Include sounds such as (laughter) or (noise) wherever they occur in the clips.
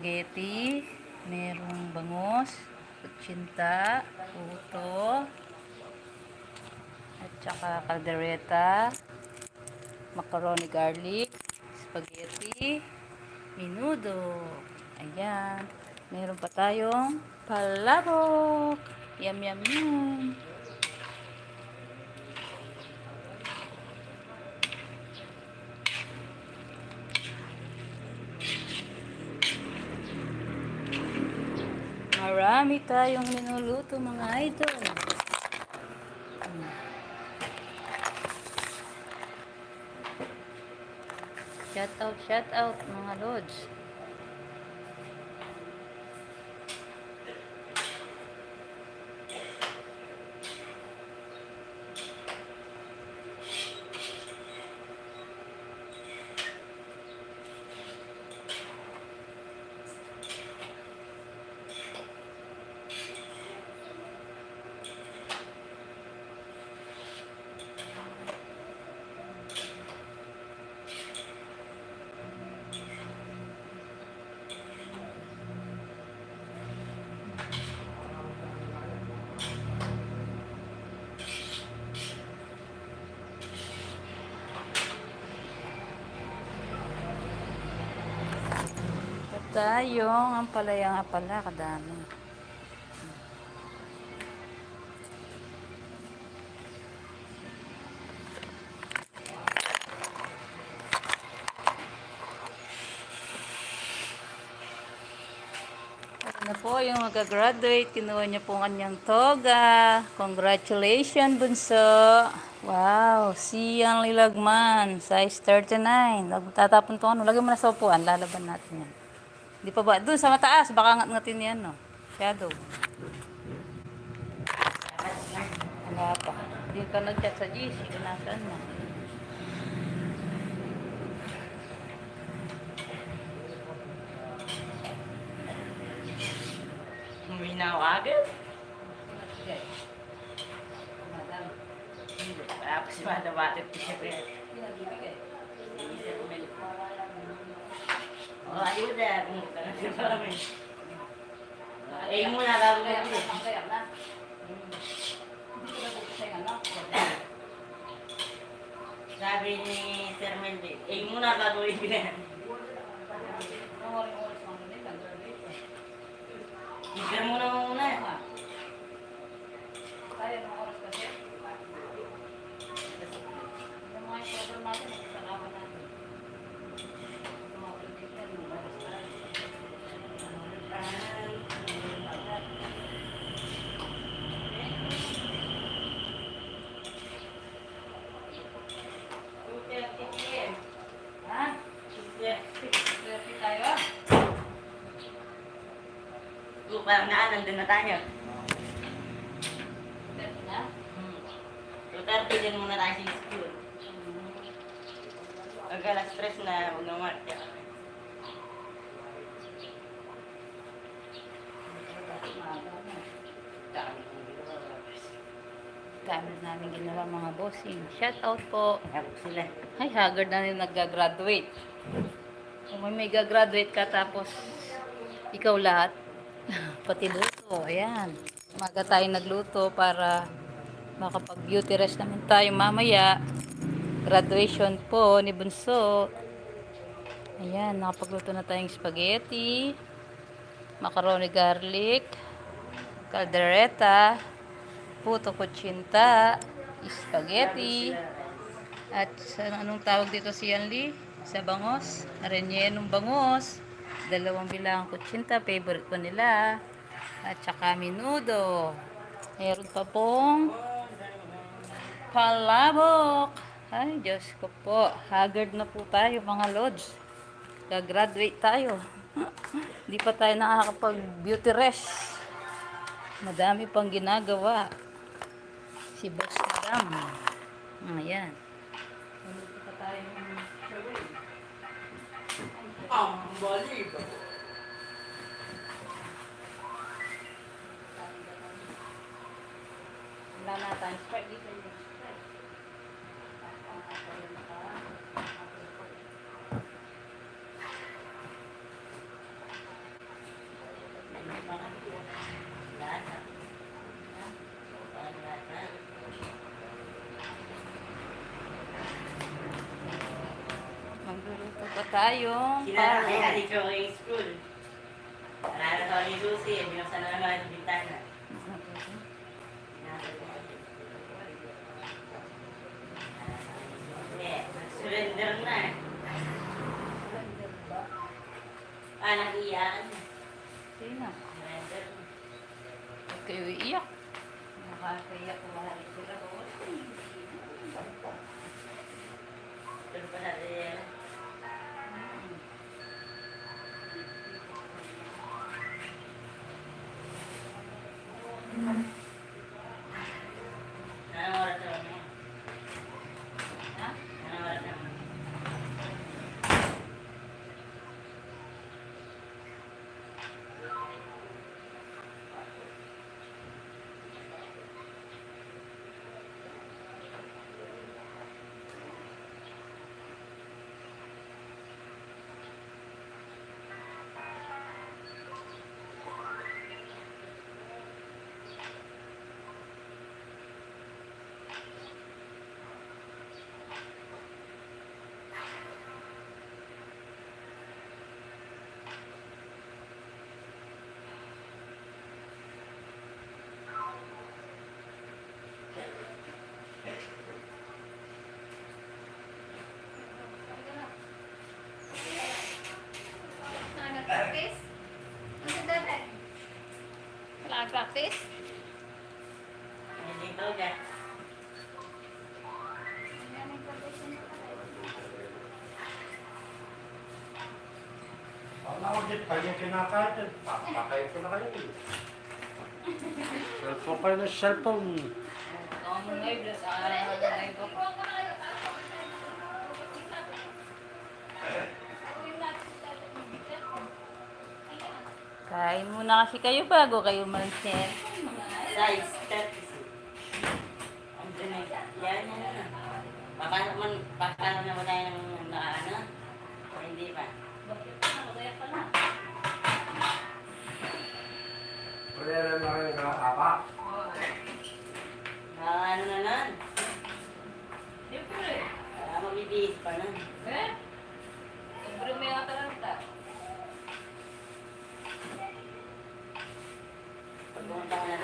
spaghetti, merong bangos, kutsinta, puto, at saka caldereta, macaroni garlic, spaghetti, minudo. Ayan. Meron pa tayong palabok. Yum, yum, yum. Marami tayong minuluto mga idol. Shout out, shout out mga lods. At tayong ang palaya nga pala, kadami. Ano po yung mag-graduate, kinuha niya po ang kanyang toga. Congratulations, bunso. Wow, siyang lilagman, size 39. Tatapon to ano, lagyan mo na sa upuan, lalaban natin yan. Di pa ba? Doon sa mataas, baka ngat-ngatin yan, no? Shadow. Ano pa? Hindi ka nag-chat sa GC, kung nasaan na. Umuwi na ako agad. Madam, Wala pa si Mada Batit ko siya pre. pinag-ibigay. Oh, ayuda. Pumunta na siya sa amin. Eh, muna lalo na Kaya yun. na, kaya na. Hindi ko na buksan yung ano. Sabi ni Sir Mendy, eh, muna gagawin ko na yan. Ang oras-oras mga ganito, ang graduate. Tignan mo na muna. Kaya ng oras kasi. Yung mga program natin, nagsasalaman natin. Yung mga presentation, yung oras tayo. Ha? Swerte tayo. Oo, parang naanan na tayo. Swerte na. So, 30 din muna tayo sa school. Pag alas stress na, huwag na marcha. Gamit namin ginawa mga bossing. Shout out po. Tapos sila. Ay, haggard na rin nag-graduate. Kung may may gagraduate ka tapos ikaw lahat, (laughs) pati luto. Ayan. Maga tayo nagluto para makapag-beauty rest naman tayo mamaya. Graduation po ni Bunso. Ayan, nakapagluto na tayong spaghetti, macaroni garlic, caldereta, puto kutsinta, spaghetti, at anong tawag dito si Yanli? Sa bangos? Arenyenong bangos. Dalawang bilang kutsinta, favorite ko nila. At saka minudo. Meron pa pong palabok. Ay, Diyos ko po. Haggard na po tayo mga lods. Gagraduate tayo. (laughs) Hindi pa tayo nakakapag-beauty rest. Madami pang ginagawa. Si Boss Madam. Ayan. Nandito pa tayo ng charade. Ang baliw. Wala na tayong spread dito. yung spread. Lahat na. Lahat na. Magluluto pa tayo. Sinara para- kaya dito yung school. Narara sa ni Susie, binuksan na naman yung bintana. Surrender na. Ah, nag-iyakan na. Sino? Surrender na. Huwag kayo iiyak. Nakakaiyak ko mahal sila. Doon pa na rin. Anong oras naman yun? Ha? Anong oras naman? Nag-practice? Ano dati? Practice? Hindi ko ka. Yung condition mo pala? Ang ako din, kanya kinakain din. Papakain ko na kayo eh. Cellphone kayo ng cellphone. Oo, mo ngayon. Ah, ngayon po. Ikaw ka na kayo. Ako yung natin dati. Ayan. Kain muna kasi kayo bago kayo mansin. Size 36. Ang. Yan, na. Papasok man, papasok na ba tayo ng nakaano? O hindi pa? Bakit pa? Nakagaya pa na. Wala na na kayo nakakapa. Nakaano na nun? Siyempre. Kaya mabibihis pa nun. Eh? Siyempre may atalanta. Pag pumunta ko na doon, diretso bihis na. Wala mo pupulo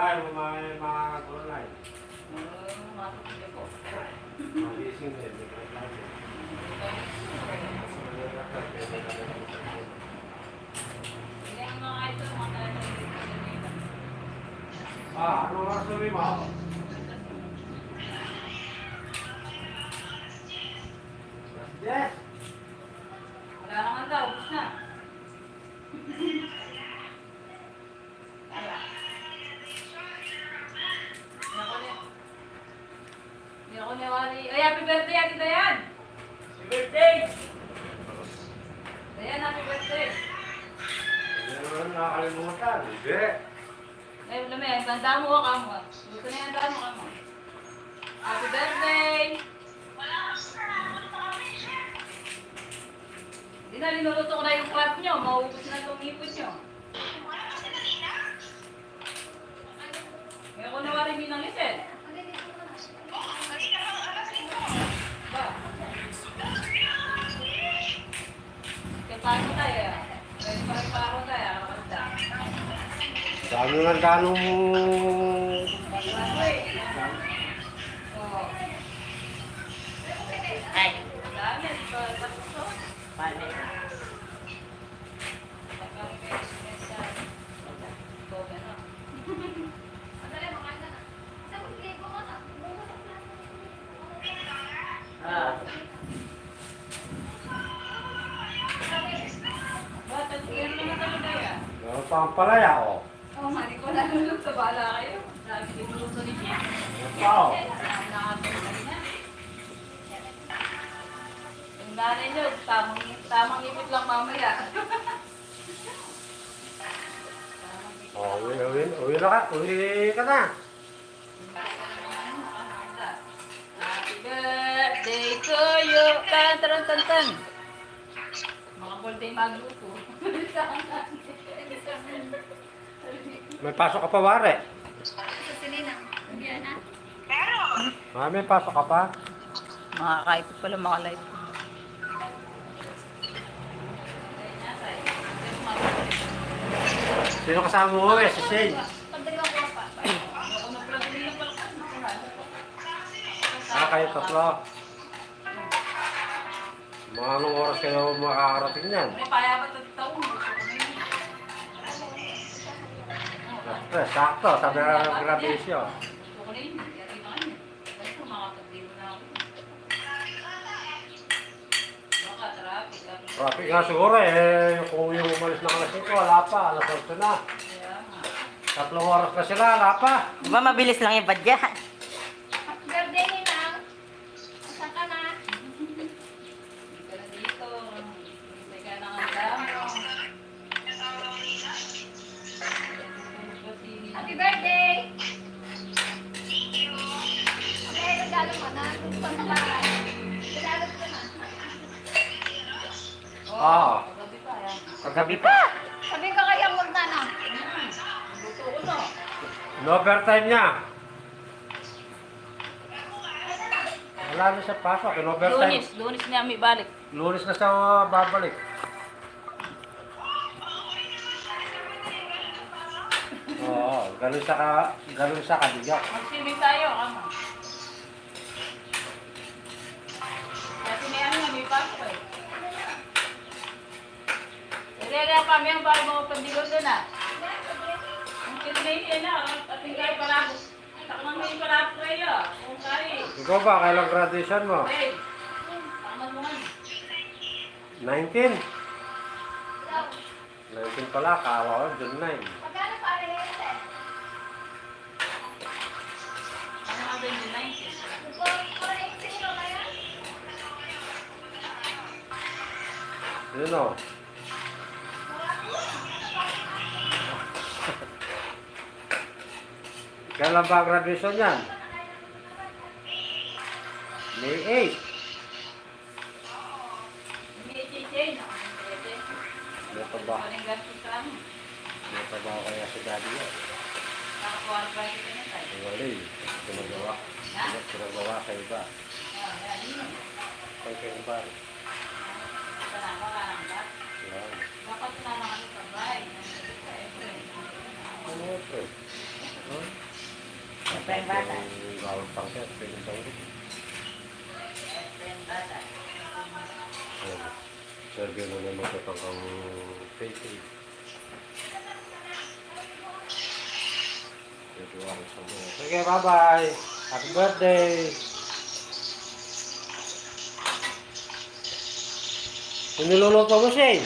Wala, yung mga kulay. Magising din. may talaga Ah, ano oras sabi mo? Yes. Wala naman daw, ubus na. Wala. Hindi ako ni- Hindi ako niwari. Ay, happy birthday, Ate Dayan! Happy birthday! Dayan, happy birthday! Hindi naman nakakalimutan. Hindi. Ay, wala may, ganda mo ka mo. Gusto na yung daan mo ka mo. Happy birthday! Hindi na, linuluto ko na yung crab nyo. Mauubos na itong ipon nyo. Ngayon ko nawari minang lisel. Ba? Kaya tayo? Kaya parang tayo. Kapagda. Dami nga gano'ng... Oo. Ay, Dami. pa- pa- paano? Ah, Bakit? Yan naman talaga yan. pampalaya, oh. Oo, oh, uwi, na ka, uwi ka na. Happy birthday to you. Tan, tan, tan, tan. Mga birthday magluto. May pasok ka pa, Ware. Sa. Yan na. Ah, may pasok ka pa. Makakaipit pala mga live. Sino kasama mo, eh? Si Shane. Ah, kayo tatlo. Mga anong oras kayo makakarating niyan? May paya pa ito taong. Sakto, sabi na ng graduation. Gusto ko na yun. Yari na kanya. Basta makakagdino na ako. Baka traffic. nga siguro eh. Kung yung umalis ng alas 5, wala pa. Alas 8 na. Tatlong oras na sila, wala pa. Di ba mabilis lang yung badya? Yan. Kagabi pa. Sabi ko kaya huwag na na. Luto ko na. No overtime niya. Wala na siya pasok. In overtime. Lunis. Lunis niya may balik. Lunes na siya babalik. Oo, ganun siya ka, ganun siya kabigat. Mag-swimming tayo. Kama. Ilala kami ang bago mga pandigon doon ah. Ang niya na, ating kayo palabo. Takman yung palabo kayo. Kung kaya. Ikaw ba, kailang graduation mo? Hey, takman mo nga. 19? 19 pala, kawa ko, June 9. Magkano pare na yun? Ano nga ba yung 19? Para 18 mo kaya? Yun o. Kailan ba ang graduation yan? May 8. Hindi i-change. Hindi May trabaho, Maling ganito sa amin. may trabaho kaya si daddy na tayo. Ang wali, pinagawa. Pinagawa sa iba. Yun. Kay kay iba. Salamat ka lang ba? Yan. Dapat na mga sa bahay. Ano yun, pre? Huh? Yung bata. Bawal pang set, pinagawin. Siyempre yung bata. Ayan. Sergio na naman ito kang face Sige, bye-bye. Happy birthday. Niluluto mo, Shane.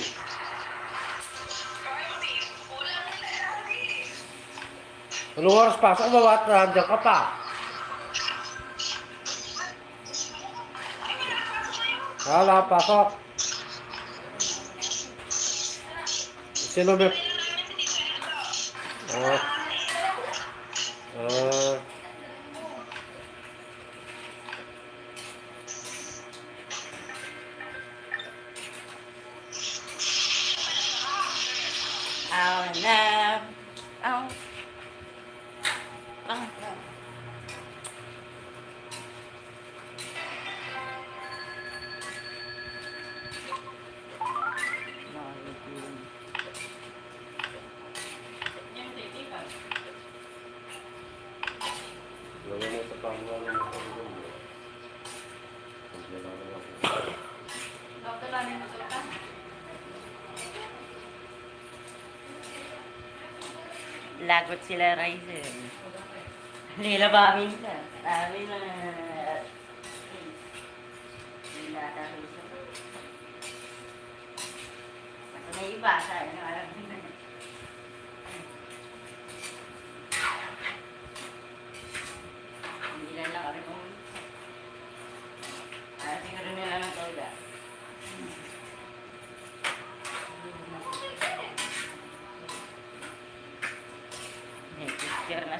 Anong oras pasok mo? Ba't nandiyan ka pa? Wala, pasok. Sino may... Ah. Ah. Lagot sila, Ryzen. Nila ba amin ka? Amin na. Nila ka, Ryzen. Basta may iba sa ano, alam mo na. Hindi lang lang kami kung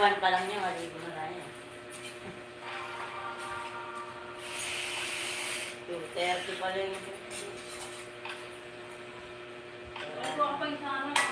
Buat palangnya wali beneran ya. Tuh, teh paling. इंसान है